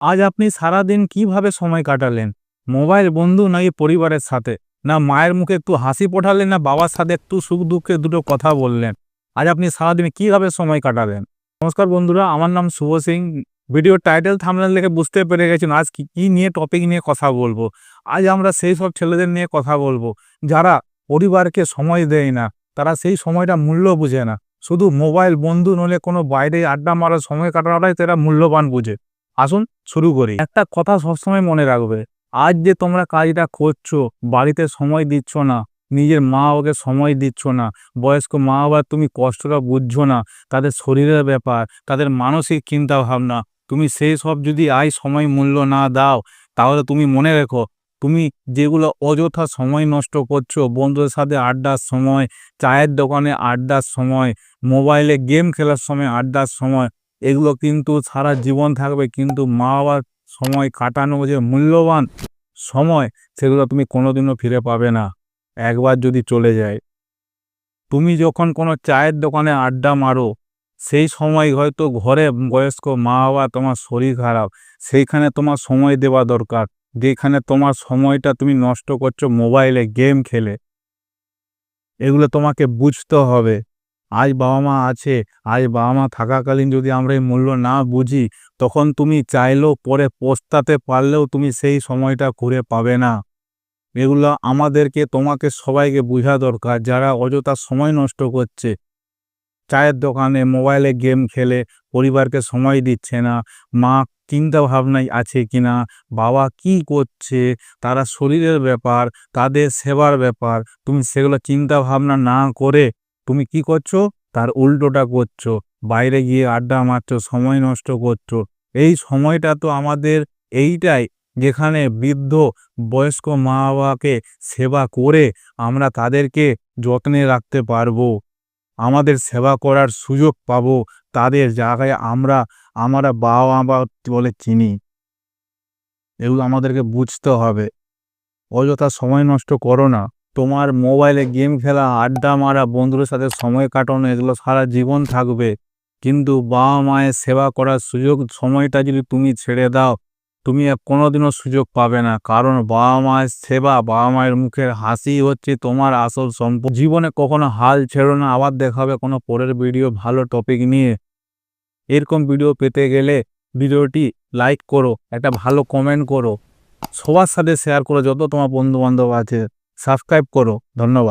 আজ আপনি সারাদিন কীভাবে সময় কাটালেন? মোবাইল বন্ধু নাকি পরিবারের সাথে? না মায়ের মুখে একটু হাসি ফোটালেন না বাবার সাথে একটু সুখ দুঃখে দুটো কথা বললেন? আজ আপনি সারাদিনে কীভাবে সময় কাটালেন? নমস্কার বন্ধুরা, আমার নাম শুভ সিং। ভিডিও টাইটেল থামলেন দেখে বুঝতে পেরে গেছেন আজ কি, কী নিয়ে টপিক নিয়ে কথা বলব। আজ আমরা সেই সব ছেলেদের নিয়ে কথা বলব, যারা পরিবারকে সময় দেয় না, তারা সেই সময়টা মূল্য বুঝে না। শুধু মোবাইল বন্ধু নলে কোনো বাইরে আড্ডা মারার সময় কাটানোটাই তারা মূল্যবান বুঝে। আসুন শুরু করি। একটা কথা সবসময় মনে রাখবে, আজ যে তোমরা কাজটা করছ, বাড়িতে সময় দিচ্ছ না, নিজের মা বাবাকে সময় দিচ্ছ না, বয়স্ক মা বাবার তুমি কষ্টটা বুঝছ না, তাদের শরীরের ব্যাপার, তাদের মানসিক চিন্তা ভাবনা তুমি সেই সব যদি আজ সময় মূল্য না দাও, তাহলে তুমি মনে রেখো, তুমি যেগুলো অযথা সময় নষ্ট করছ, বন্ধুদের সাথে আড্ডার সময়, চায়ের দোকানে আড্ডার সময়, মোবাইলে গেম খেলার সময় আড্ডার সময় এগুলো কিন্তু সারা জীবন থাকবে, কিন্তু মা বাবার সময় কাটানো যে মূল্যবান সময়, সেগুলো তুমি কোনোদিনও ফিরে পাবে না। একবার যদি চলে যায়। তুমি যখন কোনো চায়ের দোকানে আড্ডা মারো, সেই সময় হয়তো ঘরে বয়স্ক মা বাবা তোমার শরীর খারাপ, সেইখানে তোমার সময় দেওয়া দরকার, যেখানে তোমার সময়টা তুমি নষ্ট করছ মোবাইলে, গেম খেলে। এগুলো তোমাকে বুঝতে হবে। আজ বাবা মা আছে, আজ বাবা মা থাকাকালীন যদি আমরা এই মূল্য না বুঝি, তখন তুমি চাইলেও পরে পস্তাতে পারলেও তুমি সেই সময়টা ঘুরে পাবে না। এগুলো আমাদেরকে, তোমাকে সবাইকে বোঝা দরকার যারা অযথা সময় নষ্ট করছে। চায়ের দোকানে, মোবাইলে গেম খেলে, পরিবারকে সময় দিচ্ছে না, মা চিন্তা ভাবনায় আছে কিনা বাবা কি করছে, তারা শরীরের ব্যাপার, তাদের সেবার ব্যাপার, তুমি সেগুলো চিন্তা ভাবনা না করে তুমি কি করছ? তার উল্টোটা করছ, বাইরে গিয়ে আড্ডা মারছো, সময় নষ্ট করছ। এই সময়টা তো আমাদের এইটাই, যেখানে বৃদ্ধ বয়স্ক মা বাবাকে সেবা করে আমরা তাদেরকে যত্নে রাখতে পারব। আমাদের সেবা করার সুযোগ পাবো, তাদের জায়গায় আমরা আমরা বাবা মা বলে চিনি। এগুলো আমাদেরকে বুঝতে হবে। অযথা সময় নষ্ট করো না। তোমার মোবাইলে গেম খেলা, আড্ডা মারা, বন্ধুদের সাথে সময় কাটানো, এগুলো সারা জীবন থাকবে। কিন্তু বাবা মায়ের সেবা করার সুযোগ, সময়টা যদি তুমি ছেড়ে দাও, তুমি কোনোদিনও সুযোগ পাবে না। কারণ বাবা মায়ের সেবা, বাবা মায়ের মুখের হাসি হচ্ছে তোমার আসল সম্পদ। জীবনে কখনো হাল ছেড়ো না, আবার দেখাবে কোনো পরের ভিডিও, ভালো টপিক নিয়ে। এরকম ভিডিও পেতে গেলে ভিডিওটি লাইক করো, একটা ভালো কমেন্ট করো। সবার সাথে শেয়ার করো, যত তোমার বন্ধু বান্ধব আছে। সাবস্ক্রাইব করো ধন্যবাদ।